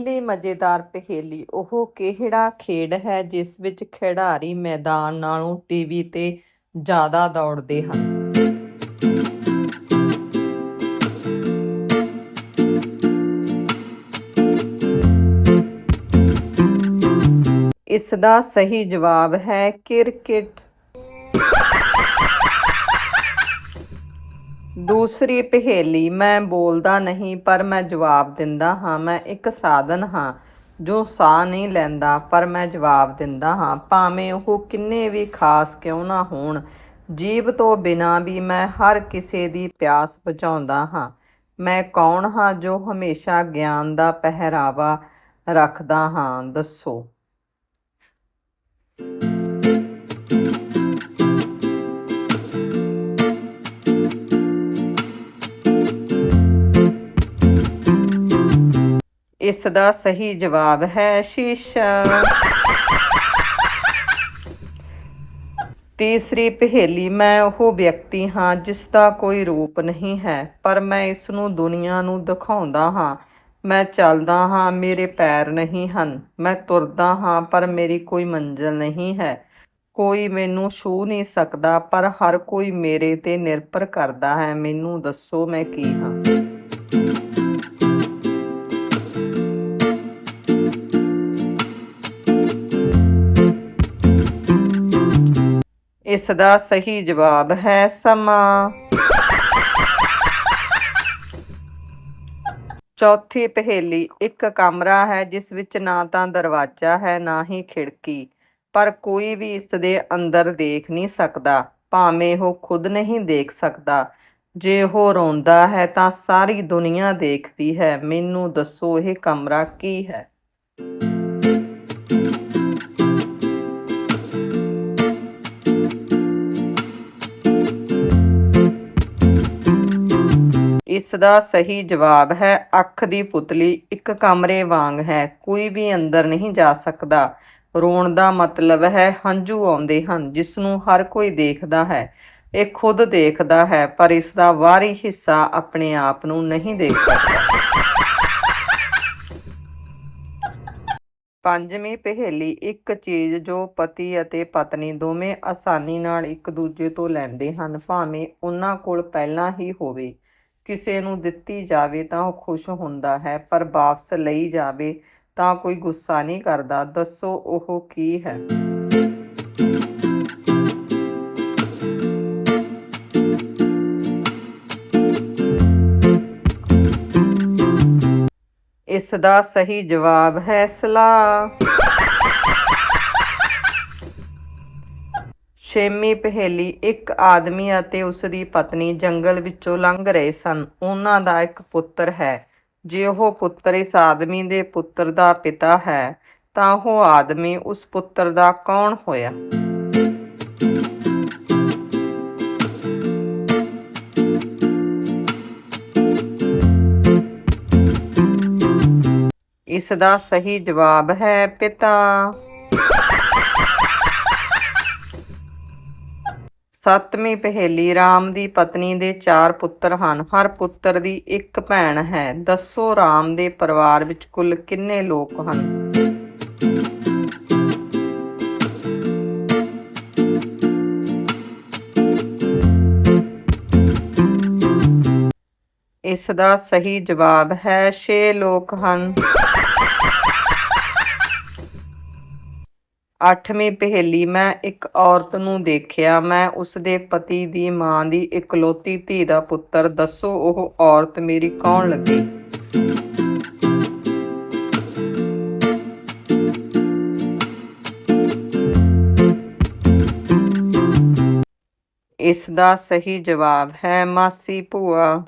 ਪਹਿਲੀ ਮਜ਼ੇਦਾਰ ਪਹੇਲੀ ਉਹ ਕਿਹੜਾ ਖੇਡ ਹੈ ਜਿਸ ਵਿੱਚ ਖਿਡਾਰੀ ਮੈਦਾਨ ਨਾਲੋਂ ਟੀਵੀ ਤੇ ਜ਼ਿਆਦਾ ਦੌੜਦੇ ਹਨ? ਇਸ ਦਾ ਸਹੀ ਜਵਾਬ ਹੈ ਕ੍ਰਿਕਟ। ਦੂਸਰੀ ਪਹੇਲੀ, ਮੈਂ ਬੋਲਦਾ ਨਹੀਂ, ਪਰ ਮੈਂ ਜਵਾਬ ਦਿੰਦਾ ਹਾਂ, ਮੈਂ ਇੱਕ ਸਾਧਨ ਹਾਂ, ਜੋ ਸਾਹ ਨਹੀਂ ਲੈਂਦਾ, ਪਰ ਮੈਂ ਜਵਾਬ ਦਿੰਦਾ ਹਾਂ। ਭਾਵੇਂ ਉਹ ਕਿੰਨੇ ਵੀ ਖਾਸ ਕਿਉਂ ਨਾ ਹੋਣ, ਜੀਭ ਤੋਂ ਬਿਨਾਂ ਵੀ ਮੈਂ ਹਰ ਕਿਸੇ ਦੀ ਪਿਆਸ ਬੁਝਾਉਂਦਾ ਹਾਂ। ਮੈਂ ਕੌਣ ਹਾਂ ਜੋ ਹਮੇਸ਼ਾ ਗਿਆਨ ਦਾ ਪਹਿਰਾਵਾ ਰੱਖਦਾ ਹਾਂ? ਦੱਸੋ। ਇਸ ਦਾ ਸਹੀ ਜਵਾਬ ਹੈ ਸ਼ੀਸ਼ਾ। ਤੀਸਰੀ ਪਹੇਲੀ, ਮੈਂ ਉਹ ਵਿਅਕਤੀ ਹਾਂ ਜਿਸ ਦਾ ਕੋਈ ਰੂਪ ਨਹੀਂ ਹੈ, ਪਰ ਮੈਂ ਇਸ ਨੂੰ ਦੁਨੀਆ ਨੂੰ ਦਿਖਾਉਂਦਾ ਹਾਂ। ਮੈਂ ਚੱਲਦਾ ਹਾਂ, ਮੇਰੇ ਪੈਰ ਨਹੀਂ ਹਨ। ਮੈਂ ਤੁਰਦਾ ਹਾਂ, ਪਰ ਮੇਰੀ ਕੋਈ ਮੰਜ਼ਿਲ ਨਹੀਂ ਹੈ। ਕੋਈ ਮੈਨੂੰ ਛੂ ਨਹੀਂ ਸਕਦਾ, ਪਰ ਹਰ ਕੋਈ ਮੇਰੇ ਤੇ ਨਿਰਭਰ ਕਰਦਾ ਹੈ। ਮੈਨੂੰ ਦੱਸੋ ਮੈਂ ਕੀ ਹਾਂ। ਇਸ ਦਾ ਸਹੀ ਜਵਾਬ ਹੈ ਸਮਾਂ। ਚੌਥੀ ਪਹੇਲੀ, ਇੱਕ ਕਮਰਾ ਹੈ ਜਿਸ ਵਿੱਚ ਨਾ ਤਾਂ ਦਰਵਾਜ਼ਾ ਹੈ, ਨਾ ਹੀ ਖਿੜਕੀ, ਪਰ ਕੋਈ ਵੀ ਇਸ ਦੇ ਅੰਦਰ ਦੇਖ ਨਹੀਂ ਸਕਦਾ, ਭਾਵੇਂ ਉਹ ਖੁਦ ਨਹੀਂ ਦੇਖ ਸਕਦਾ। ਜੇ ਉਹ ਰੋਂਦਾ ਹੈ ਤਾਂ ਸਾਰੀ ਦੁਨੀਆ ਦੇਖਦੀ ਹੈ, ਮੈਨੂੰ ਦੱਸੋ ਇਹ ਕਮਰਾ ਕੀ ਹੈ? ਇਸ ਦਾ ਸਹੀ ਜਵਾਬ ਹੈ, ਅੱਖ ਦੀ ਪੁਤਲੀ ਇੱਕ ਕਮਰੇ ਵਾਂਗ ਹੈ, ਕੋਈ ਵੀ ਅੰਦਰ ਨਹੀਂ ਜਾ ਸਕਦਾ। ਰੋਣ ਦਾ ਮਤਲਬ ਹੈ, ਹੰਝੂ ਆਉਂਦੇ ਹਨ ਜਿਸ ਨੂੰ ਹਰ ਕੋਈ ਦੇਖਦਾ ਹੈ। ਇਹ ਖੁਦ ਦੇਖਦਾ ਹੈ, ਪਰ ਇਸ ਦਾ ਬਾਹਰੀ ਹਿੱਸਾ ਆਪਣੇ ਆਪ ਨੂੰ ਨਹੀਂ ਦੇਖ ਸਕਦਾ। ਪੰਜਵੀਂ ਪਹੇਲੀ ਇੱਕ ਚੀਜ਼ ਜੋ ਪਤੀ ਅਤੇ ਪਤਨੀ ਦੋਵੇਂ ਆਸਾਨੀ ਨਾਲ ਇੱਕ ਦੂਜੇ ਤੋਂ ਲੈਂਦੇ ਹਨ, ਭਾਵੇਂ ਉਹਨਾਂ ਕੋਲ ਪਹਿਲਾਂ ਹੀ ਹੋਵੇ। ਕਿਸੇ ਨੂੰ ਦਿੱਤੀ ਜਾਵੇ ਤਾਂ ਉਹ ਖੁਸ਼ ਹੁੰਦਾ ਹੈ, ਪਰ ਵਾਪਸ ਲਈ ਜਾਵੇ ਤਾਂ ਕੋਈ ਗੁੱਸਾ ਨਹੀਂ ਕਰਦਾ। ਦੱਸੋ ਉਹ ਕੀ ਹੈ? ਇਸ ਦਾ ਸਹੀ ਜਵਾਬ ਹੈ ਸਲਾਹ। ਛੇਵੀਂ ਪਹੇਲੀ ਇੱਕ ਆਦਮੀ ਅਤੇ ਉਸ ਦੀ ਪਤਨੀ ਜੰਗਲ ਵਿੱਚੋਂ ਲੰਘ ਰਹੇ ਸਨ। ਉਹਨਾਂ ਦਾ ਇੱਕ ਪੁੱਤਰ ਹੈ। ਜੇ ਉਹ ਪੁੱਤਰ ਇਸ ਆਦਮੀ ਦੇ ਪੁੱਤਰ ਦਾ ਪਿਤਾ ਹੈ, ਤਾਂ ਉਹ ਆਦਮੀ ਉਸ ਪੁੱਤਰ ਦਾ ਕੌਣ ਹੋਇਆ? ਇਸ ਦਾ ਸਹੀ ਜਵਾਬ ਹੈ ਪਿਤਾ। ਸੱਤਵੀਂ ਪਹੇਲੀ ਰਾਮ ਦੀ ਪਤਨੀ ਦੇ ਚਾਰ ਪੁੱਤਰ ਹਨ। ਹਰ ਪੁੱਤਰ ਦੀ ਇੱਕ ਭੈਣ ਹੈ। ਦੱਸੋ ਰਾਮ ਦੇ ਪਰਿਵਾਰ ਵਿੱਚ ਕੁੱਲ ਕਿੰਨੇ ਲੋਕ ਹਨ? ਇਸ ਦਾ ਸਹੀ ਜਵਾਬ ਹੈ 6 ਲੋਕ ਹਨ। ਅੱਠਵੀਂ ਪਹੇਲੀ ਮੈਂ ਇੱਕ ਔਰਤ ਨੂੰ ਦੇਖਿਆ। ਮੈਂ ਉਸ ਦੇ ਪਤੀ ਦੀ ਮਾਂ ਦੀ ਇਕਲੌਤੀ ਧੀ ਦਾ ਪੁੱਤਰ। ਦੱਸੋ ਉਹ ਔਰਤ ਮੇਰੀ ਕੌਣ ਲੱਗੀ? ਇਸ ਦਾ ਸਹੀ ਜਵਾਬ ਹੈ, ਮਾਸੀ ਭੂਆ।